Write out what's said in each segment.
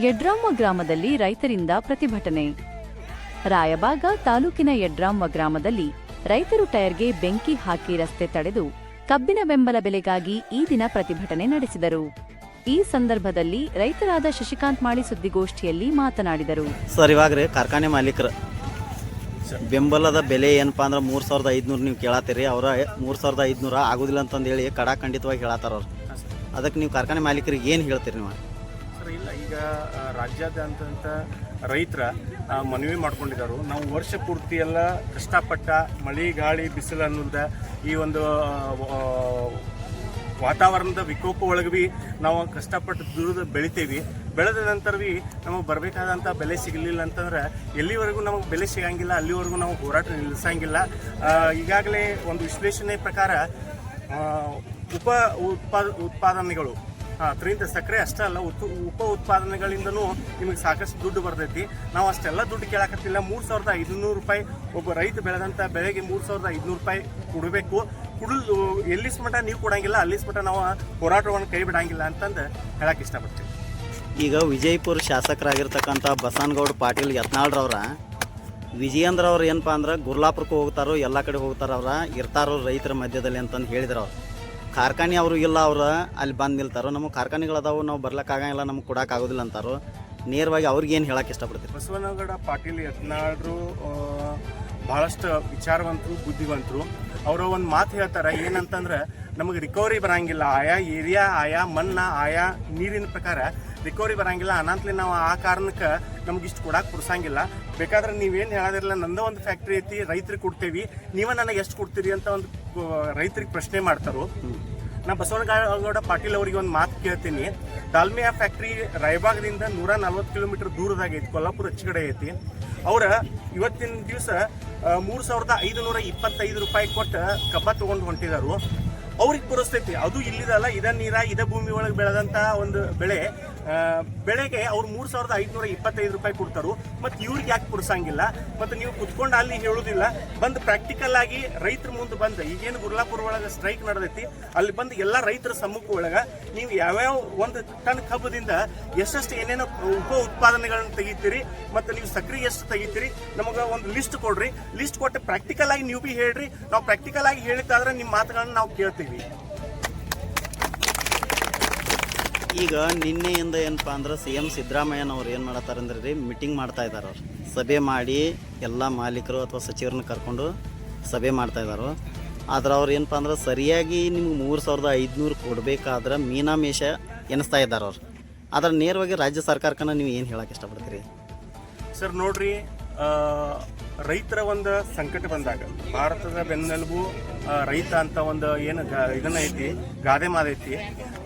ಯಡ್ರಾಮ ಗ್ರಾಮದಲ್ಲಿ ರೈತರಿಂದ ಪ್ರತಿಭಟನೆ. ರಾಯಬಾಗ ತಾಲೂಕಿನ ಯಡ್ರಾಮ ಗ್ರಾಮದಲ್ಲಿ ರೈತರು ಟೈರ್ಗೆ ಬೆಂಕಿ ಹಾಕಿ ರಸ್ತೆ ತಡೆದು ಕಬ್ಬಿನ ಬೆಂಬಲ ಬೆಲೆಗಾಗಿ ಈ ದಿನ ಪ್ರತಿಭಟನೆ ನಡೆಸಿದರು. ಈ ಸಂದರ್ಭದಲ್ಲಿ ರೈತರಾದ ಶಶಿಕಾಂತ್ ಮಾಳಿ ಸುದ್ದಿಗೋಷ್ಠಿಯಲ್ಲಿ ಮಾತನಾಡಿದರು. ಸರ್, ಇವಾಗ ಕಾರ್ಖಾನೆ ಮಾಲೀಕರು. ಬೆಂಬಲದ ಬೆಲೆ ಏನಪ್ಪಾ ಅಂದ್ರೆ ಮೂರು ಸಾವಿರದ ಐದುನೂರು ನೀವು ಕೇಳತ್ತೀರಿ ಅವರ ಮೂರು ಸಾವಿರದ ಐದುನೂರ ಹೇಳಿ ಕಡಾಖಂಡಿತವಾಗಿ ಹೇಳತ್ತಾರ ಅವ್ರು. ಅದಕ್ಕೆ ನೀವು ಕಾರ್ಖಾನೆ ಮಾಲೀಕರಿಗೆ ಏನು ಹೇಳ್ತೀರಿ ನೀವು? ಸರ್ ಇಲ್ಲ. ಈಗ ರಾಜ್ಯಾದ್ಯಂತ ರೈತರ ಮನವಿ ಮಾಡ್ಕೊಂಡಿದ್ದಾರೆ ನಾವು ವರ್ಷ ಪೂರ್ತಿ ಎಲ್ಲ ಕಷ್ಟಪಟ್ಟ ಮಳೆ, ಗಾಳಿ, ಬಿಸಿಲು ಅನ್ನೋದ ಈ ಒಂದು ವಾತಾವರಣದ ವಿಕೋಪ ಒಳಗೆ ಭೀ ನಾವು ಕಷ್ಟಪಟ್ಟು ದುಡಿದು ಬೆಳಿತೀವಿ. ಬೆಳೆದ ನಂತರ ಭೀ ನಮಗೆ ಬರಬೇಕಾದಂಥ ಬೆಲೆ ಸಿಗಲಿಲ್ಲ ಅಂತಂದ್ರೆ ಎಲ್ಲಿವರೆಗೂ ನಮಗೆ ಬೆಲೆ ಸಿಗಂಗಿಲ್ಲ, ಅಲ್ಲಿವರೆಗೂ ನಾವು ಹೋರಾಟ ನಿಲ್ಲಿಸಂಗಿಲ್ಲ. ಈಗಾಗಲೇ ಒಂದು ವಿಶ್ಲೇಷಣೆ ಪ್ರಕಾರ ಉಪ ಉತ್ಪಾದ, ಉತ್ಪಾದನೆಗಳು ಅದರಿಂದ ಸಕ್ಕರೆ ಅಷ್ಟೇ ಅಲ್ಲ ಉತ್ ಉಪ ಉತ್ಪಾದನೆಗಳಿಂದನೂ ನಿಮಗೆ ಸಾಕಷ್ಟು ದುಡ್ಡು ಬರ್ತೈತಿ. ನಾವು ಅಷ್ಟೆಲ್ಲ ದುಡ್ಡು ಕೇಳಕತ್ತಿಲ್ಲ, ಮೂರು ಸಾವಿರದ ಐದುನೂರು ರೂಪಾಯಿ ಒಬ್ಬ ರೈತ ಬೆಳೆದಂಥ ಬೆಳೆಗೆ ಮೂರು ಸಾವಿರದ ಐದುನೂರು ರೂಪಾಯಿ ಕೊಡಬೇಕು. ಕುಡಿದು ಎಲ್ಲಿ ಮಟ್ಟ ನೀವು ಕೊಡಂಗಿಲ್ಲ, ಅಲ್ಲಿ ಮಟ್ಟ ನಾವು ಹೋರಾಟವನ್ನು ಕೈ ಬಿಡಂಗಿಲ್ಲ ಅಂತಂದು ಹೇಳಕ್ಕೆ ಇಷ್ಟಪಡ್ತೀವಿ ಈಗ ವಿಜಯಪುರ ಶಾಸಕರಾಗಿರ್ತಕ್ಕಂಥ ಬಸನಗೌಡ ಪಾಟೀಲ್ ಯತ್ನಾಳ್ರವ್ರ ವಿಜಯೇಂದ್ರ ಅವ್ರು ಏನಪ್ಪ ಅಂದ್ರೆ ಗುರ್ಲಾಪುರಕ್ಕೆ ಹೋಗ್ತಾರೋ, ಎಲ್ಲ ಕಡೆ ಹೋಗ್ತಾರ ಅವ್ರ ಇರ್ತಾರೋ ರೈತರ ಮಧ್ಯದಲ್ಲಿ ಅಂತಂದು ಹೇಳಿದ್ರು ಅವ್ರು ಕಾರ್ಖಾನೆ ಅವರು ಇಲ್ಲ ಅವ್ರು, ಅಲ್ಲಿ ಬಂದು ನಿಲ್ತಾರೋ? ನಮಗೆ ಕಾರ್ಖಾನೆಗಳದಾವು, ನಾವು ಬರ್ಲಿಕ್ಕಾಗಂಗಿಲ್ಲ ನಮ್ಗೆ ಕೊಡೋಕ್ಕಾಗೋದಿಲ್ಲ ಅಂತಾರೋ? ನೇರವಾಗಿ ಅವ್ರಿಗೆ ಏನು ಹೇಳಕ್ಕೆ ಇಷ್ಟಪಡ್ತೀರಿ? ಬಸವನಗೌಡ, ಪಾಟೀಲ್, ಯತ್ನಾಳ್ರು ಭಾಳಷ್ಟು ವಿಚಾರವಂತರು, ಬುದ್ಧಿವಂತರು, ಅವರು ಒಂದು ಮಾತು ಹೇಳ್ತಾರೆ, ಏನಂತಂದ್ರೆ, ನಮಗೆ ರಿಕವರಿ ಬರಂಗಿಲ್ಲ. ಆಯಾ ಏರಿಯಾ, ಆಯಾ ಮಣ್ಣ, ಆಯಾ ನೀರಿನ ಪ್ರಕಾರ ರಿಕವರಿ ಬರಂಗಿಲ್ಲ, ಅನಂತಲಿ ನಾವು ಆ ಕಾರಣಕ್ಕೆ ನಮ್ಗೆ ಇಷ್ಟು ಕೊಡಕ್ಕೆ ಕೊಡ್ಸಂಗಿಲ್ಲ ಬೇಕಾದ್ರೆ ನೀವೇನು ಹೇಳೋದಿರಲ್ಲ, ನಂದ ಒಂದು ಫ್ಯಾಕ್ಟ್ರಿ ಐತಿ, ರೈತರಿಗೆ ಕೊಡ್ತೇವಿ. ನೀವೇ ನನಗೆ ಎಷ್ಟು ಕೊಡ್ತೀರಿ ಅಂತ ಒಂದು ರೈತರಿಗೆ ಪ್ರಶ್ನೆ ಮಾಡ್ತಾರೋ? ನಾ ಬಸವನಗೌಡ ಪಾಟೀಲ್ ಅವರಿಗೆ ಒಂದು ಮಾತು ಕೇಳ್ತೀನಿ. ದಾಲ್ಮಿಯಾ ಫ್ಯಾಕ್ಟ್ರಿ ರಾಯಬಾಗದಿಂದ ನೂರ ನಲ್ವತ್ತು ಕಿಲೋಮೀಟರ್ ದೂರದಾಗ ಐತಿ, ಕೊಲ್ಲಾಪುರ ಹೆಚ್ಚು ಕಡೆ ಐತಿ. ಅವ್ರ ಇವತ್ತಿನ ದಿವಸ ಮೂರು ಸಾವಿರದ ಐದು ನೂರ ಇಪ್ಪತ್ತೈದು ರೂಪಾಯಿ ಕೊಟ್ಟು ಕಬ್ಬ ತೊಗೊಂಡು ಹೊಂಟಿದಾರು. ಅವ್ರಿಗೆ ಪುರಸ್ತೈತಿ. ಅದು ಇಲ್ಲಿದಲ್ಲ ಇದ ನೀರ ಇದ ಭೂಮಿ ಒಳಗೆ ಬೆಳೆದಂತ ಒಂದು ಬೆಳೆ ಬೆಳೆಗೆ ಅವ್ರು ಮೂರು ಸಾವಿರದ ಐದುನೂರ ಇಪ್ಪತ್ತೈದು ರೂಪಾಯಿ ಕೊಡ್ತಾರೆ. ಮತ್ತು ಇವ್ರಿಗೆ ಯಾಕೆ ಕೊಡ್ಸಂಗಿಲ್ಲ? ಮತ್ತು ನೀವು ಕುತ್ಕೊಂಡು ಅಲ್ಲಿ ಹೇಳೋದಿಲ್ಲ. ಬಂದು ಪ್ರಾಕ್ಟಿಕಲ್ ಆಗಿ ರೈತರ ಮುಂದೆ ಬಂದು, ಈಗೇನು ಗುರ್ಲಾಪುರ ಒಳಗೆ ಸ್ಟ್ರೈಕ್ ನಡೆದೈತಿ, ಅಲ್ಲಿ ಬಂದು ಎಲ್ಲ ರೈತರ ಸಮ್ಮುಖ ಒಳಗೆ ನೀವು ಯಾವ್ಯಾವ ಒಂದು ಟನ್ ಕಬ್ಬದಿಂದ ಎಷ್ಟೆಷ್ಟು ಏನೇನೋ ಉಪ ಉತ್ಪಾದನೆಗಳನ್ನ ತೆಗಿತೀರಿ, ಮತ್ತು ನೀವು ಸಕ್ರೆ ಎಷ್ಟು ತೆಗಿತೀರಿ, ನಮಗೆ ಒಂದು ಲಿಸ್ಟ್ ಕೊಡ್ರಿ. ಲಿಸ್ಟ್ ಕೊಟ್ಟು ಪ್ರಾಕ್ಟಿಕಲ್ ಆಗಿ ನೀವು ಭೀ ಹೇಳ್ರಿ. ನಾವು ಪ್ರಾಕ್ಟಿಕಲ್ ಆಗಿ ಹೇಳಿದ್ದಾದ್ರೆ ನಿಮ್ಮ ಮಾತುಗಳನ್ನ ನಾವು ಕೇಳ್ತೀವಿ. ಈಗ ನಿನ್ನೆಯಿಂದ ಏನಪ್ಪ ಅಂದ್ರೆ ಸಿ ಎಂ ಸಿದ್ದರಾಮಯ್ಯನವ್ರು ಏನು ಮಾಡತ್ತಾರೆ ಅಂದ್ರೆ ರೀ ಮೀಟಿಂಗ್ ಮಾಡ್ತಾ ಇದ್ದಾರೆ ಅವ್ರು. ಸಭೆ ಮಾಡಿ ಎಲ್ಲ ಮಾಲೀಕರು ಅಥವಾ ಸಚಿವರನ್ನ ಕರ್ಕೊಂಡು ಸಭೆ ಮಾಡ್ತಾ ಇದ್ದಾರೆ ಆದ್ರೆ ಅವ್ರು ಏನಪ್ಪ ಅಂದ್ರೆ ಸರಿಯಾಗಿ ನಿಮ್ಗೆ ಮೂರು ಸಾವಿರದ ಐದುನೂರು ಕೊಡಬೇಕಾದ್ರೆ ಮೀನಾಮೇಷ ಎನಿಸ್ತಾ ಇದ್ದಾರೆ ಅವ್ರು. ಆದ್ರೆ ನೇರವಾಗಿ ರಾಜ್ಯ ಸರ್ಕಾರಕ್ಕನ ನೀವು ಏನು ಹೇಳಕ್ಕೆ ಇಷ್ಟಪಡ್ತೀರಿ? ಸರ್, ನೋಡ್ರಿ ರೈತರ ಒಂದು ಸಂಕಟ ಬಂದಾಗ, ಭಾರತದ ಬೆನ್ನೆಲುಬು ರೈತ ಅಂತ ಒಂದು ಏನು ಇದನ್ನ ಐತಿ, ಗಾದೆ ಮಾದೈತಿ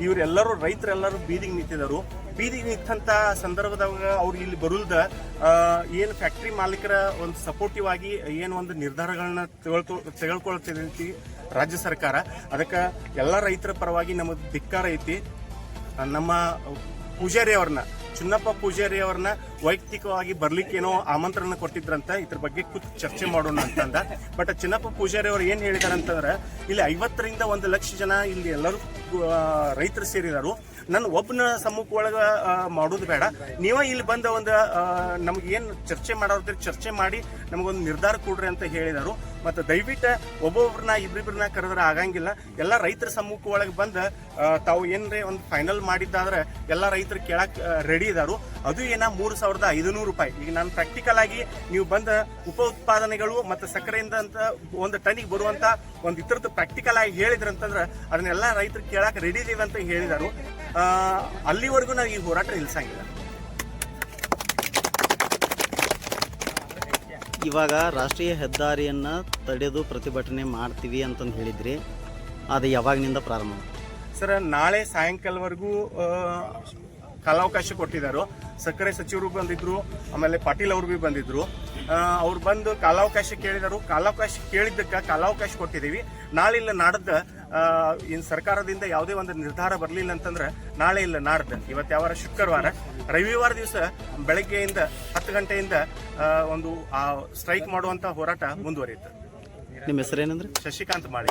ಇವರೆಲ್ಲರೂ ರೈತರೆಲ್ಲರೂ ಬೀದಿಗೆ ನಿಂತಿದ್ದರು. ಬೀದಿಗೆ ನಿಂತಂತ ಸಂದರ್ಭದಾಗ ಅವ್ರು ಇಲ್ಲಿ ಬರುಲ್ದ ಏನು ಫ್ಯಾಕ್ಟ್ರಿ ಮಾಲೀಕರ ಒಂದು ಸಪೋರ್ಟಿವ್ ಆಗಿ ಏನು ಒಂದು ನಿರ್ಧಾರಗಳನ್ನ ತೆಗೆಳ್ಕೊ ತೆಗೆದುಕೊಳ್ತಿದೈತಿ ರಾಜ್ಯ ಸರ್ಕಾರ. ಅದಕ್ಕೆ ಎಲ್ಲ ರೈತರ ಪರವಾಗಿ ನಮ್ಮ ಧಿಕ್ಕಾರ ಐತಿ. ನಮ್ಮ ಪೂಜಾರಿ ಅವ್ರನ್ನ, ಚಿನ್ನಪ್ಪ ಪೂಜಾರಿ ಅವ್ರನ್ನ ವೈಯಕ್ತಿಕವಾಗಿ ಬರ್ಲಿಕ್ಕೇನೋ ಆಮಂತ್ರಣ ಕೊಟ್ಟಿದ್ರಂತ, ಇದ್ರ ಬಗ್ಗೆ ಕೂತ್ ಚರ್ಚೆ ಮಾಡೋಣ ಅಂತಂದ ಬಟ್ ಚಿನ್ನಪ್ಪ ಪೂಜಾರಿ ಅವ್ರು ಏನ್ ಹೇಳಿದಾರೆ ಅಂತಂದ್ರೆ, ಇಲ್ಲಿ ಐವತ್ತರಿಂದ ಒಂದು ಲಕ್ಷ ಜನ ಇಲ್ಲಿ ಎಲ್ಲರೂ ರೈತರು ಸೇರಿದಾರು ನನ್ನ ಒಬ್ಬನ ಸಮ್ಮುಖ ಒಳಗ ಮಾಡೋದು ಬೇಡ. ನೀವೇ ಇಲ್ಲಿ ಬಂದ ಒಂದು ನಮ್ಗೆ ಏನು ಚರ್ಚೆ ಮಾಡೋದ್ರ ಚರ್ಚೆ ಮಾಡಿ, ನಮಗೊಂದು ನಿರ್ಧಾರ ಕೊಡ್ರಿ ಅಂತ ಹೇಳಿದರು. ಮತ್ತು ದಯವಿಟ್ಟು ಒಬ್ಬೊಬ್ರನ್ನ ಇಬ್ಬರಿಬ್ರನ್ನ ಕರೆದ್ರೆ ಆಗಂಗಿಲ್ಲ. ಎಲ್ಲ ರೈತರ ಸಮ್ಮುಖ ಒಳಗೆ ಬಂದು ತಾವು ಏನ್ರಿ ಒಂದು ಫೈನಲ್ ಮಾಡಿದ್ದಾದ್ರೆ, ಎಲ್ಲ ರೈತರು ಕೇಳಕ್ ರೆಡಿ ಇದಾರು. ಅದು ಏನ ಮೂರು ಸಾವಿರದ ಐದುನೂರು ರೂಪಾಯಿ. ಈಗ ನಾನು ಪ್ರಾಕ್ಟಿಕಲ್ ಆಗಿ ನೀವು ಬಂದ ಉಪ ಉತ್ಪಾದನೆಗಳು ಮತ್ತು ಸಕ್ಕರೆಯಿಂದ ಅಂತ ಒಂದು ಟನ್ನಿಗೆ ಬರುವಂತ ಒಂದು ಇತರದ್ದು ಪ್ರಾಕ್ಟಿಕಲ್ ಆಗಿ ಹೇಳಿದ್ರಂತಂದ್ರೆ ಅದನ್ನೆಲ್ಲ ರೈತರು ಕೇಳಕ್ಕೆ ರೆಡಿ ಇದೀವಿ ಅಂತ ಹೇಳಿದರು. ಅಲ್ಲಿವರೆಗೂ ನಾವು ಈ ಹೋರಾಟ ನಿಲ್ಸಂಗಿಲ್ಲ. ಇವಾಗ ರಾಷ್ಟ್ರೀಯ ಹೆದ್ದಾರಿಯನ್ನ ತಡೆದು ಪ್ರತಿಭಟನೆ ಮಾಡ್ತೀವಿ ಅಂತಂದು ಹೇಳಿದ್ರಿ. ಅದು ಯಾವಾಗಿನಿಂದ ಪ್ರಾರಂಭ? ಸರ್ ನಾಳೆ ಸಾಯಂಕಾಲವರೆಗೂ ಕಾಲಾವಕಾಶ ಕೊಟ್ಟಿದ್ದಾರೆ. ಸಕ್ಕರೆ ಸಚಿವರು ಬಂದಿದ್ರು ಆಮೇಲೆ ಪಾಟೀಲ್ ಅವರು ಭೀ ಬಂದಿದ್ರು. ಅವ್ರು ಬಂದು ಕಾಲಾವಕಾಶ ಕೇಳಿದರು. ಕಾಲಾವಕಾಶ ಕೇಳಿದ್ದಕ್ಕೆ ಕಾಲಾವಕಾಶ ಕೊಟ್ಟಿದ್ದೀವಿ. ನಾಳೆ ಇಲ್ಲ ನಾಡ್ದು ಇನ್ನು ಸರ್ಕಾರದಿಂದ ಯಾವುದೇ ಒಂದು ನಿರ್ಧಾರ ಬರಲಿಲ್ಲ ಅಂತಂದ್ರೆ ನಾಳೆ ಇಲ್ಲ ನಾಡ್ದು. ಇವತ್ತು ಯಾವಾರ ಶುಕ್ರವಾರ. ರವಿವಾರ ದಿವಸ ಬೆಳಗ್ಗೆಯಿಂದ ಹತ್ತು ಗಂಟೆಯಿಂದ ಆ, ಒಂದು ಸ್ಟ್ರೈಕ್ ಮಾಡುವಂತ ಹೋರಾಟ ಮುಂದುವರಿಯುತ್ತೆ. ನಿಮ್ಮ ಹೆಸರೇನಂದ್ರೆ? ಶಶಿಕಾಂತ್ ಮಾಳಿ